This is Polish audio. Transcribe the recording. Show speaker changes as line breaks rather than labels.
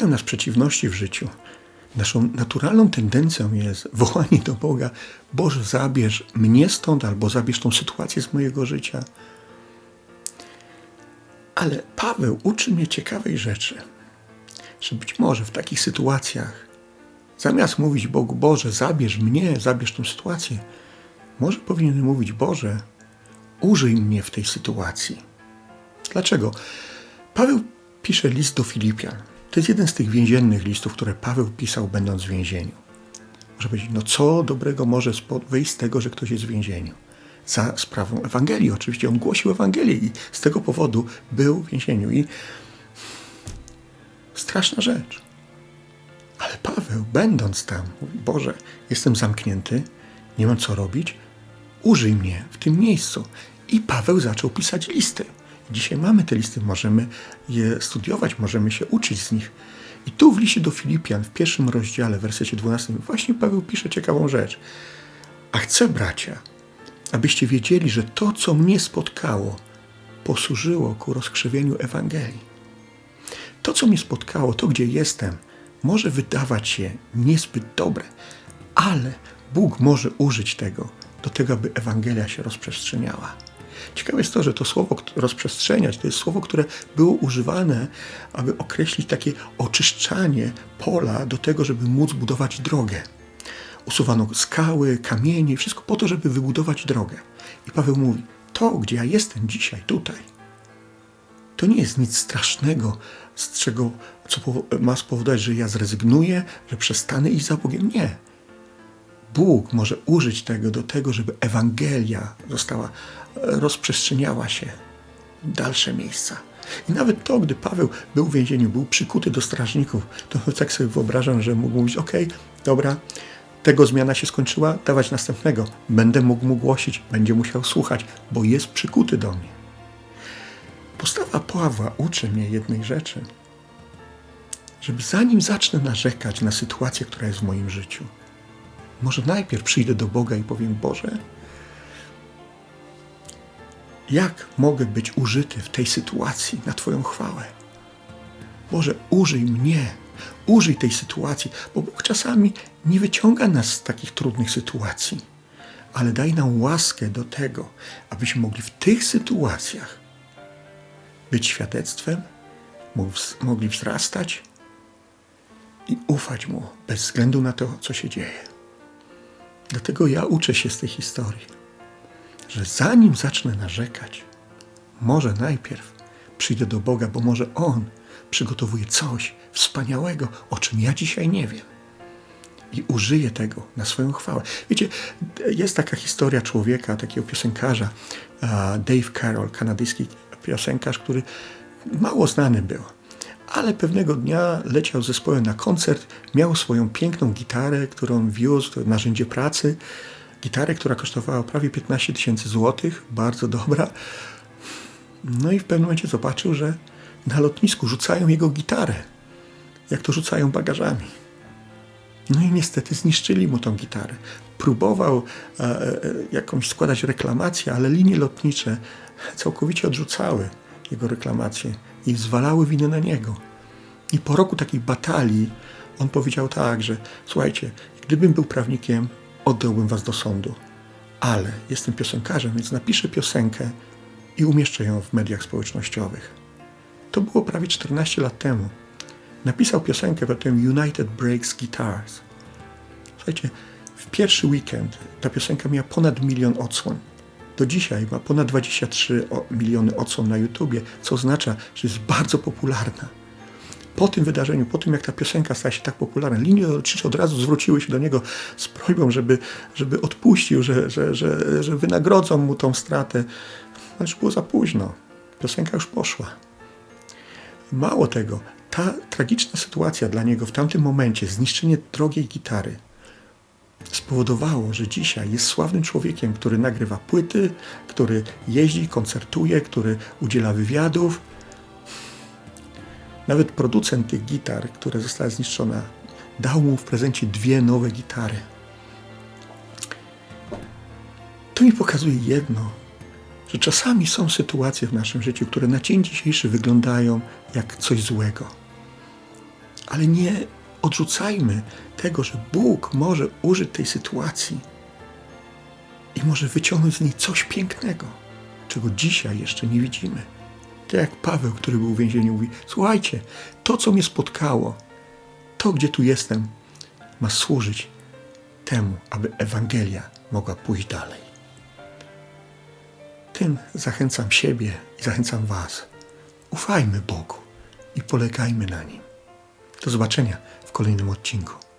spotykają nas przeciwności w życiu, naszą naturalną tendencją jest wołanie do Boga: Boże, zabierz mnie stąd, albo zabierz tą sytuację z mojego życia. Ale Paweł uczy mnie ciekawej rzeczy, że być może w takich sytuacjach, zamiast mówić Bogu: Boże, zabierz mnie, zabierz tą sytuację, może powinien mówić: Boże, użyj mnie w tej sytuacji. Dlaczego? Paweł pisze list do Filipian. To jest jeden z tych więziennych listów, które Paweł pisał, będąc w więzieniu. Może powiedzieć, no co dobrego może wyjść z tego, że ktoś jest w więzieniu? Za sprawą Ewangelii. Oczywiście on głosił Ewangelię i z tego powodu był w więzieniu. I straszna rzecz. Ale Paweł, będąc tam, mówi, Boże, jestem zamknięty, nie mam co robić, użyj mnie w tym miejscu. I Paweł zaczął pisać listy. Dzisiaj mamy te listy, możemy je studiować, możemy się uczyć z nich. I tu w liście do Filipian, w pierwszym rozdziale, w wersecie 12, właśnie Paweł pisze ciekawą rzecz. A chcę, bracia, abyście wiedzieli, że to, co mnie spotkało, posłużyło ku rozkrzewieniu Ewangelii. To, co mnie spotkało, to, gdzie jestem, może wydawać się niezbyt dobre, ale Bóg może użyć tego do tego, aby Ewangelia się rozprzestrzeniała. Ciekawe jest to, że to słowo rozprzestrzeniać to jest słowo, które było używane, aby określić takie oczyszczanie pola do tego, żeby móc budować drogę. Usuwano skały, kamienie, wszystko po to, żeby wybudować drogę. I Paweł mówi: To, gdzie ja jestem dzisiaj, tutaj, to nie jest nic strasznego, z czego co ma spowodować, że ja zrezygnuję, że przestanę iść za Bogiem. Nie. Bóg może użyć tego do tego, żeby Ewangelia została, rozprzestrzeniała się w dalsze miejsca. I nawet to, gdy Paweł był w więzieniu, był przykuty do strażników, to tak sobie wyobrażam, że mógł mówić, okej, dobra, tego zmiana się skończyła, dawać następnego. Będę mógł mu głosić, będzie musiał słuchać, bo jest przykuty do mnie. Postawa Pawła uczy mnie jednej rzeczy, żeby zanim zacznę narzekać na sytuację, która jest w moim życiu, może najpierw przyjdę do Boga i powiem: Boże, jak mogę być użyty w tej sytuacji na Twoją chwałę? Boże, użyj mnie, użyj tej sytuacji, bo Bóg czasami nie wyciąga nas z takich trudnych sytuacji, ale daj nam łaskę do tego, abyśmy mogli w tych sytuacjach być świadectwem, mogli wzrastać i ufać Mu bez względu na to, co się dzieje. Dlatego ja uczę się z tej historii, że zanim zacznę narzekać, może najpierw przyjdę do Boga, bo może On przygotowuje coś wspaniałego, o czym ja dzisiaj nie wiem. I użyję tego na swoją chwałę. Wiecie, jest taka historia człowieka, takiego piosenkarza, Dave Carroll, kanadyjski piosenkarz, który mało znany był ale pewnego dnia leciał z zespołem na koncert, miał swoją piękną gitarę, którą wiózł, narzędzie pracy, gitarę, która kosztowała prawie 15 tysięcy złotych, bardzo dobra. No i w pewnym momencie zobaczył, że na lotnisku rzucają jego gitarę, jak to rzucają bagażami. No i niestety zniszczyli mu tą gitarę. Próbował e, e, jakąś składać reklamację, ale linie lotnicze całkowicie odrzucały jego reklamację i zwalały winę na niego. I po roku takiej batalii on powiedział tak, że słuchajcie, gdybym był prawnikiem, oddałbym was do sądu, ale jestem piosenkarzem, więc napiszę piosenkę i umieszczę ją w mediach społecznościowych. To było prawie 14 lat temu. Napisał piosenkę pod tym United Breaks Guitars. Słuchajcie, w pierwszy weekend ta piosenka miała ponad milion odsłon do dzisiaj ma ponad 23 miliony odsłon na YouTubie, co oznacza, że jest bardzo popularna. Po tym wydarzeniu, po tym jak ta piosenka stała się tak popularna, linie lotnicze od razu zwróciły się do niego z prośbą, żeby, żeby odpuścił, że, że, że, że wynagrodzą mu tą stratę. Ale już było za późno. Piosenka już poszła. Mało tego, ta tragiczna sytuacja dla niego w tamtym momencie, zniszczenie drogiej gitary, spowodowało, że dzisiaj jest sławnym człowiekiem, który nagrywa płyty, który jeździ, koncertuje, który udziela wywiadów. Nawet producent tych gitar, która została zniszczona, dał mu w prezencie dwie nowe gitary. To mi pokazuje jedno, że czasami są sytuacje w naszym życiu, które na dzień dzisiejszy wyglądają jak coś złego. Ale nie odrzucajmy tego, że Bóg może użyć tej sytuacji i może wyciągnąć z niej coś pięknego, czego dzisiaj jeszcze nie widzimy. Tak jak Paweł, który był w więzieniu, mówi: Słuchajcie, to, co mnie spotkało, to, gdzie tu jestem, ma służyć temu, aby Ewangelia mogła pójść dalej. Tym zachęcam siebie i zachęcam Was. Ufajmy Bogu i polegajmy na Nim. Do zobaczenia kolejnym odcinku.